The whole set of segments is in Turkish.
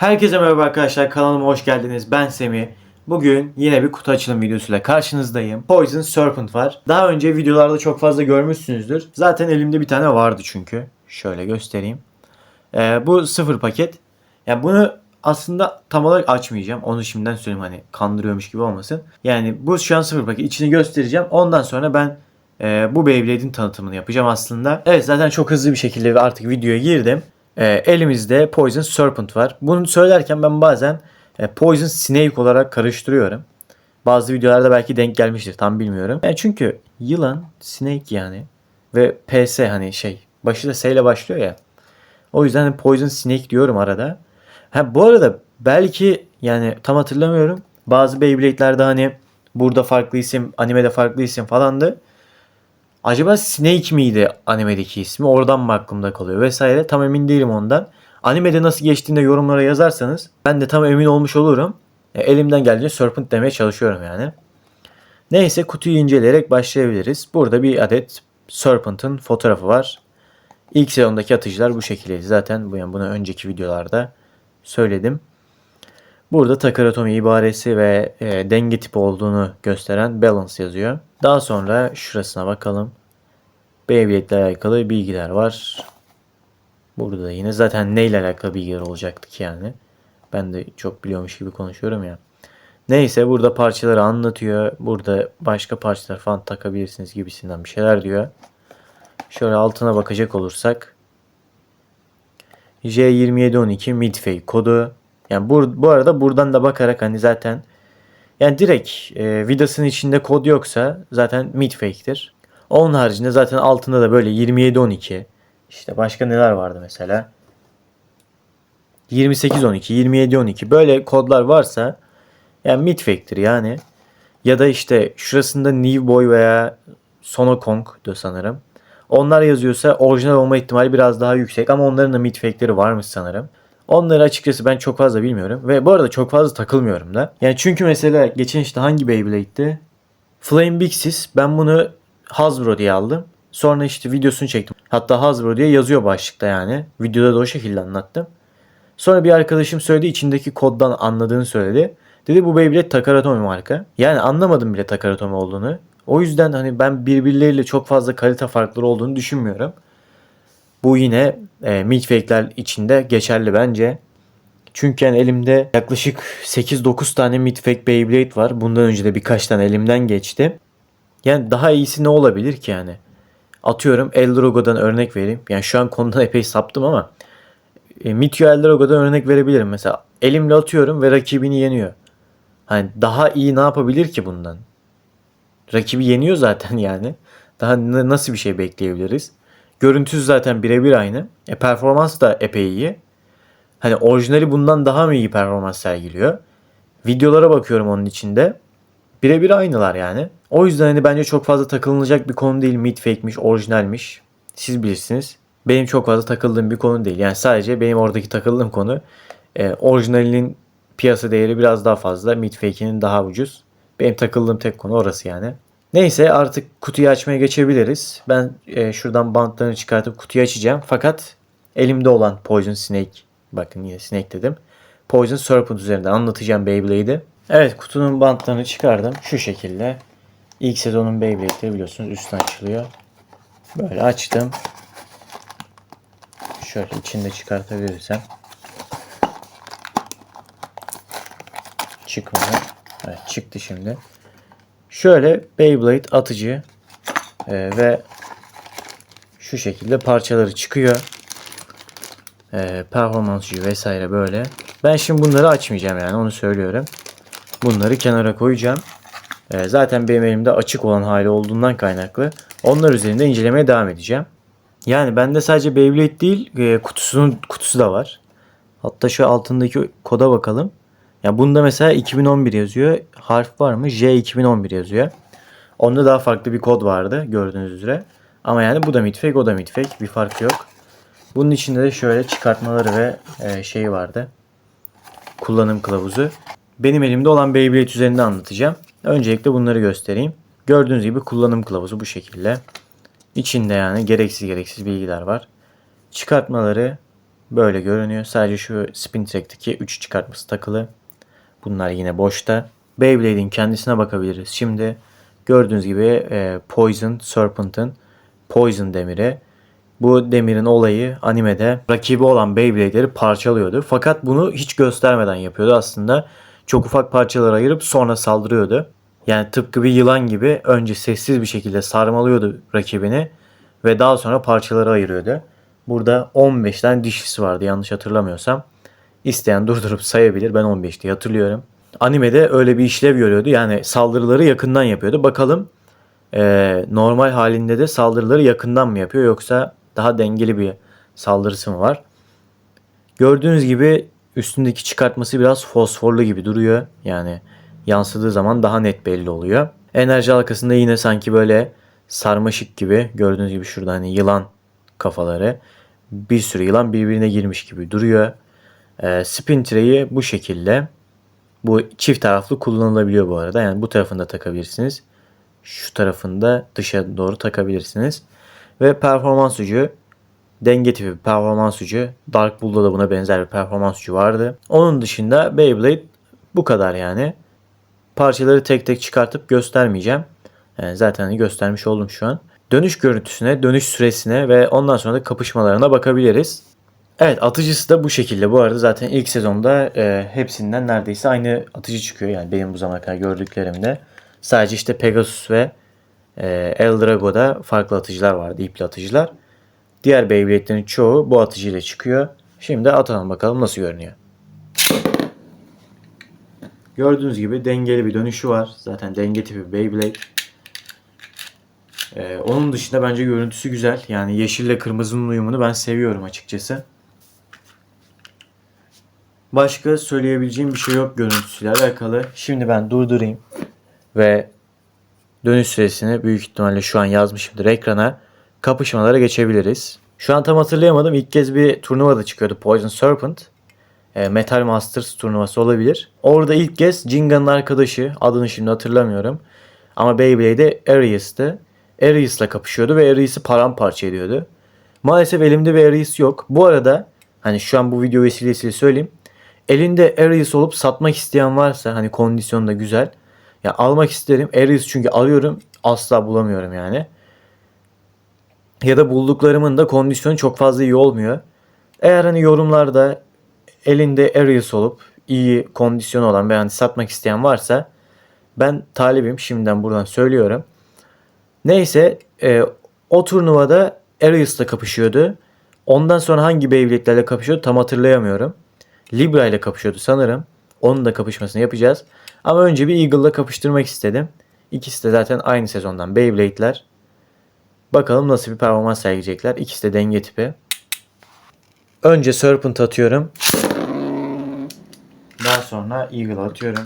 Herkese merhaba arkadaşlar kanalıma hoş geldiniz. Ben Semih. Bugün yine bir kutu açılım videosuyla karşınızdayım. Poison Serpent var. Daha önce videolarda çok fazla görmüşsünüzdür. Zaten elimde bir tane vardı çünkü. Şöyle göstereyim. Ee, bu sıfır paket. Yani bunu aslında tam olarak açmayacağım. Onu şimdiden söyleyeyim hani kandırıyormuş gibi olmasın. Yani bu şu an sıfır paket. İçini göstereceğim. Ondan sonra ben e, bu Beyblade'in tanıtımını yapacağım aslında. Evet zaten çok hızlı bir şekilde artık videoya girdim. E, elimizde Poison Serpent var. Bunu söylerken ben bazen e, Poison Snake olarak karıştırıyorum. Bazı videolarda belki denk gelmiştir tam bilmiyorum. Yani çünkü yılan Snake yani ve PS hani şey başı da S ile başlıyor ya. O yüzden Poison Snake diyorum arada. Ha bu arada belki yani tam hatırlamıyorum. Bazı Beyblade'lerde hani burada farklı isim, animede farklı isim falandı. Acaba Snake miydi animedeki ismi? Oradan mı aklımda kalıyor vesaire. Tam emin değilim ondan. Animede nasıl geçtiğinde yorumlara yazarsanız ben de tam emin olmuş olurum. E, elimden geldiğince Serpent demeye çalışıyorum yani. Neyse kutuyu inceleyerek başlayabiliriz. Burada bir adet Serpent'ın fotoğrafı var. İlk sezondaki atıcılar bu şekildeydi. Zaten bu yani bunu önceki videolarda söyledim. Burada Takaratomi ibaresi ve e, denge tipi olduğunu gösteren balance yazıyor. Daha sonra şurasına bakalım. Beyblade ile alakalı bilgiler var. Burada da yine zaten neyle alakalı bilgiler olacaktı ki yani. Ben de çok biliyormuş gibi konuşuyorum ya. Neyse burada parçaları anlatıyor. Burada başka parçalar falan takabilirsiniz gibisinden bir şeyler diyor. Şöyle altına bakacak olursak. J2712 midfake kodu. Yani bu, bu arada buradan da bakarak hani zaten yani direkt e, vidasının içinde kod yoksa zaten midfake'tir. Onun haricinde zaten altında da böyle 2712 işte başka neler vardı mesela 2812 2712 böyle kodlar varsa yani midfake'tir yani. Ya da işte şurasında New Boy veya Sonokong da sanırım. Onlar yazıyorsa orijinal olma ihtimali biraz daha yüksek ama onların da midfake'leri varmış sanırım. Onları açıkçası ben çok fazla bilmiyorum. Ve bu arada çok fazla takılmıyorum da. Yani çünkü mesela geçen işte hangi Beyblade'di? Flame Bixis. Ben bunu Hasbro diye aldım. Sonra işte videosunu çektim. Hatta Hasbro diye yazıyor başlıkta yani. Videoda da o şekilde anlattım. Sonra bir arkadaşım söyledi içindeki koddan anladığını söyledi. Dedi bu Beyblade Takaratomi marka. Yani anlamadım bile Takaratomi olduğunu. O yüzden hani ben birbirleriyle çok fazla kalite farkları olduğunu düşünmüyorum. Bu yine e, midfake'ler içinde geçerli bence. Çünkü yani elimde yaklaşık 8-9 tane midfake Beyblade var. Bundan önce de birkaç tane elimden geçti. Yani daha iyisi ne olabilir ki yani? Atıyorum Eldrogo'dan örnek vereyim. Yani şu an konudan epey saptım ama e, Mityo Eldrogo'dan örnek verebilirim. Mesela elimle atıyorum ve rakibini yeniyor. Hani daha iyi ne yapabilir ki bundan? Rakibi yeniyor zaten yani. Daha nasıl bir şey bekleyebiliriz? Görüntüsü zaten birebir aynı. E, performans da epey iyi. Hani orijinali bundan daha mı iyi performans sergiliyor? Videolara bakıyorum onun içinde. Birebir aynılar yani. O yüzden hani bence çok fazla takılınacak bir konu değil. Midfake'miş, orijinalmiş. Siz bilirsiniz. Benim çok fazla takıldığım bir konu değil. Yani sadece benim oradaki takıldığım konu e, orijinalinin piyasa değeri biraz daha fazla. Midfake'inin daha ucuz. Benim takıldığım tek konu orası yani. Neyse artık kutuyu açmaya geçebiliriz. Ben e, şuradan bantlarını çıkartıp kutuyu açacağım. Fakat elimde olan Poison Snake, bakın yine Snake dedim. Poison Serpent üzerinden anlatacağım Beyblade'i. Evet kutunun bantlarını çıkardım. Şu şekilde. İlk sezonun Beyblade'leri biliyorsunuz üstten açılıyor. Böyle açtım. Şöyle içinde çıkartabilirsem. Çıkmadı. Evet çıktı şimdi. Şöyle Beyblade atıcı e, ve şu şekilde parçaları çıkıyor. E, performansçı vesaire böyle. Ben şimdi bunları açmayacağım yani onu söylüyorum. Bunları kenara koyacağım. E, zaten benim elimde açık olan hali olduğundan kaynaklı. Onlar üzerinde incelemeye devam edeceğim. Yani bende sadece Beyblade değil e, kutusunun kutusu da var. Hatta şu altındaki koda bakalım. Ya bunda mesela 2011 yazıyor. Harf var mı? J 2011 yazıyor. Onda daha farklı bir kod vardı gördüğünüz üzere. Ama yani bu da midfake o da midfake. Bir fark yok. Bunun içinde de şöyle çıkartmaları ve e, şeyi vardı. Kullanım kılavuzu. Benim elimde olan Beyblade üzerinde anlatacağım. Öncelikle bunları göstereyim. Gördüğünüz gibi kullanım kılavuzu bu şekilde. İçinde yani gereksiz gereksiz bilgiler var. Çıkartmaları böyle görünüyor. Sadece şu spin track'teki 3 çıkartması takılı. Bunlar yine boşta. Beyblade'in kendisine bakabiliriz. Şimdi gördüğünüz gibi e, Poison Serpent'ın Poison demiri. Bu demirin olayı animede rakibi olan Beyblade'leri parçalıyordu. Fakat bunu hiç göstermeden yapıyordu aslında. Çok ufak parçalara ayırıp sonra saldırıyordu. Yani tıpkı bir yılan gibi önce sessiz bir şekilde sarmalıyordu rakibini ve daha sonra parçalara ayırıyordu. Burada 15 tane dişlisi vardı yanlış hatırlamıyorsam. İsteyen durdurup sayabilir. Ben 15 diye hatırlıyorum. Animede öyle bir işlev görüyordu. Yani saldırıları yakından yapıyordu. Bakalım eee, normal halinde de saldırıları yakından mı yapıyor yoksa daha dengeli bir saldırısı mı var? Gördüğünüz gibi üstündeki çıkartması biraz fosforlu gibi duruyor. Yani yansıdığı zaman daha net belli oluyor. Enerji halkasında yine sanki böyle sarmaşık gibi gördüğünüz gibi şurada hani yılan kafaları bir sürü yılan birbirine girmiş gibi duruyor. Ee, spin tray'i bu şekilde. Bu çift taraflı kullanılabiliyor bu arada. Yani bu tarafında takabilirsiniz. Şu tarafında dışa doğru takabilirsiniz. Ve performans ucu denge tipi bir performans ucu. Dark Bull'da da buna benzer bir performans ucu vardı. Onun dışında Beyblade bu kadar yani. Parçaları tek tek çıkartıp göstermeyeceğim. Yani zaten hani göstermiş oldum şu an. Dönüş görüntüsüne, dönüş süresine ve ondan sonra da kapışmalarına bakabiliriz. Evet atıcısı da bu şekilde. Bu arada zaten ilk sezonda e, hepsinden neredeyse aynı atıcı çıkıyor. Yani benim bu zamana kadar gördüklerimde. Sadece işte Pegasus ve e, Eldrago'da farklı atıcılar vardı. ipli atıcılar. Diğer Beyblade'lerin çoğu bu atıcıyla çıkıyor. Şimdi atalım bakalım nasıl görünüyor. Gördüğünüz gibi dengeli bir dönüşü var. Zaten denge tipi Beyblade. Ee, onun dışında bence görüntüsü güzel. Yani yeşille kırmızının uyumunu ben seviyorum açıkçası. Başka söyleyebileceğim bir şey yok görüntüsüyle alakalı. Şimdi ben durdurayım ve dönüş süresini büyük ihtimalle şu an yazmışımdır ekrana. Kapışmalara geçebiliriz. Şu an tam hatırlayamadım. İlk kez bir turnuvada çıkıyordu Poison Serpent. E, Metal Masters turnuvası olabilir. Orada ilk kez Jinga'nın arkadaşı adını şimdi hatırlamıyorum. Ama Beyblade'de Arius'tı. Arius'la kapışıyordu ve Arius'ı paramparça ediyordu. Maalesef elimde bir Arius yok. Bu arada hani şu an bu video vesilesiyle söyleyeyim. Elinde Arius olup satmak isteyen varsa hani kondisyonu da güzel. Ya almak isterim. Arius çünkü alıyorum asla bulamıyorum yani. Ya da bulduklarımın da kondisyonu çok fazla iyi olmuyor. Eğer hani yorumlarda elinde Arius olup iyi kondisyon olan ve hani satmak isteyen varsa ben talibim şimdiden buradan söylüyorum. Neyse e, o turnuvada Arius'la kapışıyordu. Ondan sonra hangi Beyblade'lerle kapışıyordu tam hatırlayamıyorum. Libra ile kapışıyordu sanırım. Onun da kapışmasını yapacağız. Ama önce bir Eagle'la kapıştırmak istedim. İkisi de zaten aynı sezondan Beyblade'ler. Bakalım nasıl bir performans sergileyecekler. İkisi de denge tipi. Önce Serpent atıyorum. Daha sonra Eagle atıyorum.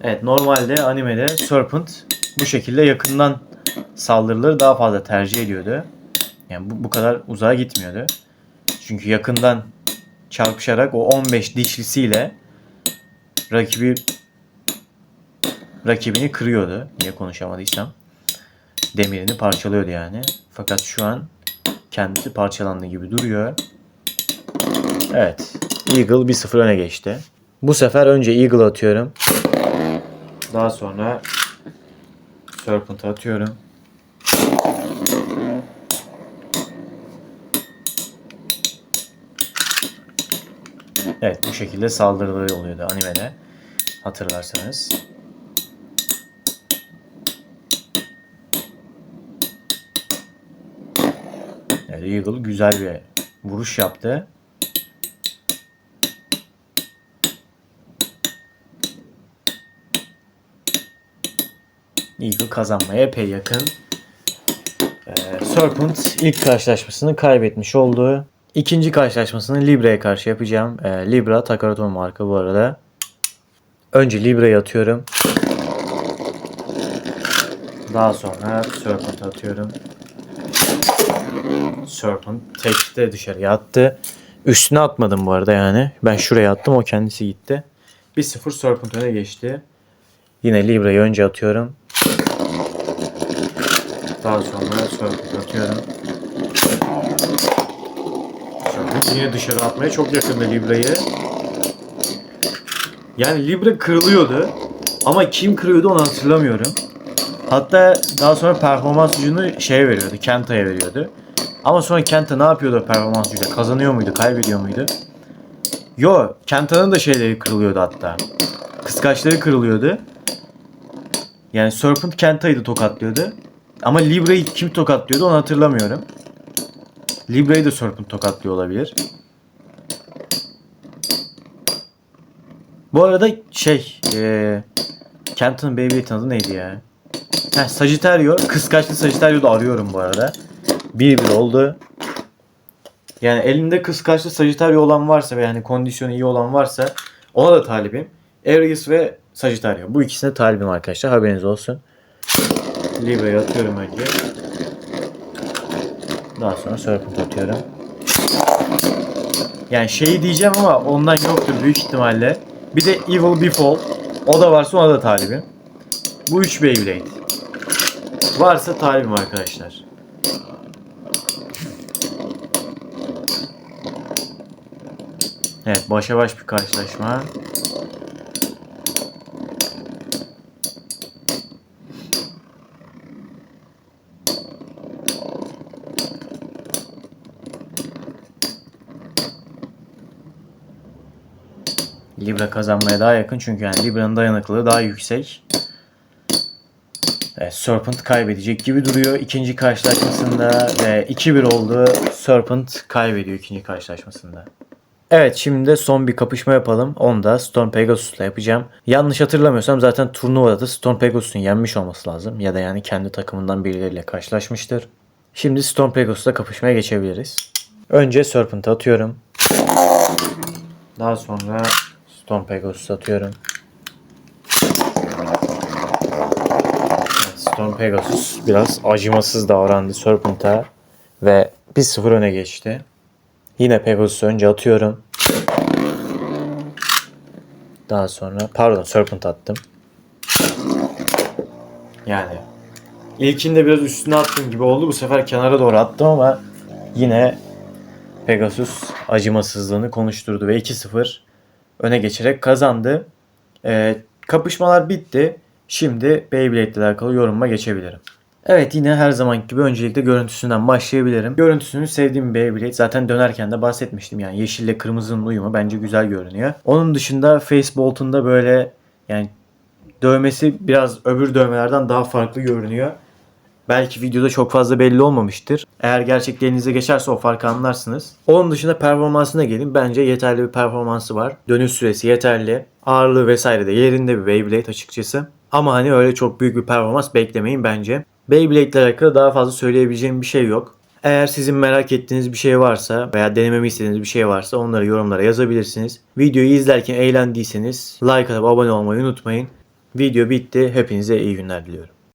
Evet normalde animede Serpent bu şekilde yakından saldırıları daha fazla tercih ediyordu. Yani bu, bu kadar uzağa gitmiyordu. Çünkü yakından çarpışarak o 15 dişlisiyle rakibi rakibini kırıyordu. Niye konuşamadıysam. Demirini parçalıyordu yani. Fakat şu an kendisi parçalandığı gibi duruyor. Evet. Eagle 1-0 öne geçti. Bu sefer önce Eagle atıyorum. Daha sonra Serpent atıyorum. Evet bu şekilde saldırıları oluyordu animede. Hatırlarsanız. Evet, Eagle güzel bir vuruş yaptı. Eagle kazanmaya epey yakın. Ee, Serpent ilk karşılaşmasını kaybetmiş oldu. İkinci karşılaşmasını Libra'ya karşı yapacağım. Ee, Libra Takaraton marka bu arada. Önce Libra'yı atıyorum. Daha sonra Serpent atıyorum. Serpent tekte dışarıya attı. Üstüne atmadım bu arada yani. Ben şuraya attım o kendisi gitti. 1-0 Serpent öne geçti. Yine Libra'yı önce atıyorum. Daha sonra Serpent atıyorum. Serpent yine dışarı atmaya çok yakındı Libra'yı. Yani Libra kırılıyordu. Ama kim kırıyordu onu hatırlamıyorum. Hatta daha sonra performans gücünü şeye veriyordu. Kenta'ya veriyordu. Ama sonra Kenta ne yapıyordu performans gücüyle? Kazanıyor muydu? Kaybediyor muydu? Yo, Kenta'nın da şeyleri kırılıyordu hatta. Kıskaçları kırılıyordu. Yani Serpent Kenta'yı da tokatlıyordu. Ama Libra'yı kim tokatlıyordu onu hatırlamıyorum. Libra'yı da Serpent tokatlıyor olabilir. Bu arada şey, eee Kenta'nın Beyblade'in adı neydi ya? Heh, Sagittario. Kıskaçlı Sagittario'yu da arıyorum bu arada. 1-1 oldu. Yani elinde kıskaçlı Sagittario olan varsa ve yani kondisyonu iyi olan varsa ona da talibim. Arius ve Sagittario. Bu ikisine talibim arkadaşlar. Haberiniz olsun. Libra'yı atıyorum önce. Daha sonra Serpent atıyorum. Yani şeyi diyeceğim ama ondan yoktur büyük ihtimalle. Bir de Evil Befall. O da varsa ona da talibim. Bu 3 Beyblade. Varsa talibim arkadaşlar. Evet başa baş bir karşılaşma. Libra kazanmaya daha yakın çünkü yani Libra'nın dayanıklılığı daha yüksek. Evet, Serpent kaybedecek gibi duruyor ikinci karşılaşmasında ve 2-1 oldu. Serpent kaybediyor ikinci karşılaşmasında. Evet şimdi de son bir kapışma yapalım. Onu da Storm Pegasus'la yapacağım. Yanlış hatırlamıyorsam zaten turnuvada da Storm Pegasus'un yenmiş olması lazım. Ya da yani kendi takımından birileriyle karşılaşmıştır. Şimdi Storm Pegasus'la kapışmaya geçebiliriz. Önce Serpent'ı atıyorum. Daha sonra Storm Pegasus atıyorum. Evet, Storm Pegasus biraz acımasız davrandı Serpent'a ve 1-0 öne geçti. Yine Pegasus'u önce atıyorum. Daha sonra pardon Serpent attım. Yani ilkinde biraz üstüne attım gibi oldu. Bu sefer kenara doğru attım ama yine Pegasus acımasızlığını konuşturdu ve 2-0 öne geçerek kazandı. Ee, kapışmalar bitti. Şimdi Beyblade ile alakalı yorumuma geçebilirim. Evet yine her zamanki gibi öncelikle görüntüsünden başlayabilirim. Görüntüsünü sevdiğim Beyblade. Zaten dönerken de bahsetmiştim yani yeşille kırmızının uyumu bence güzel görünüyor. Onun dışında Facebolt'un da böyle yani dövmesi biraz öbür dövmelerden daha farklı görünüyor. Belki videoda çok fazla belli olmamıştır. Eğer gerçekten elinize geçerse o farkı anlarsınız. Onun dışında performansına gelin. Bence yeterli bir performansı var. Dönüş süresi yeterli. Ağırlığı vesaire de yerinde bir Beyblade açıkçası. Ama hani öyle çok büyük bir performans beklemeyin bence. Beyblade ile alakalı daha fazla söyleyebileceğim bir şey yok. Eğer sizin merak ettiğiniz bir şey varsa veya denememi istediğiniz bir şey varsa onları yorumlara yazabilirsiniz. Videoyu izlerken eğlendiyseniz like atıp abone olmayı unutmayın. Video bitti. Hepinize iyi günler diliyorum.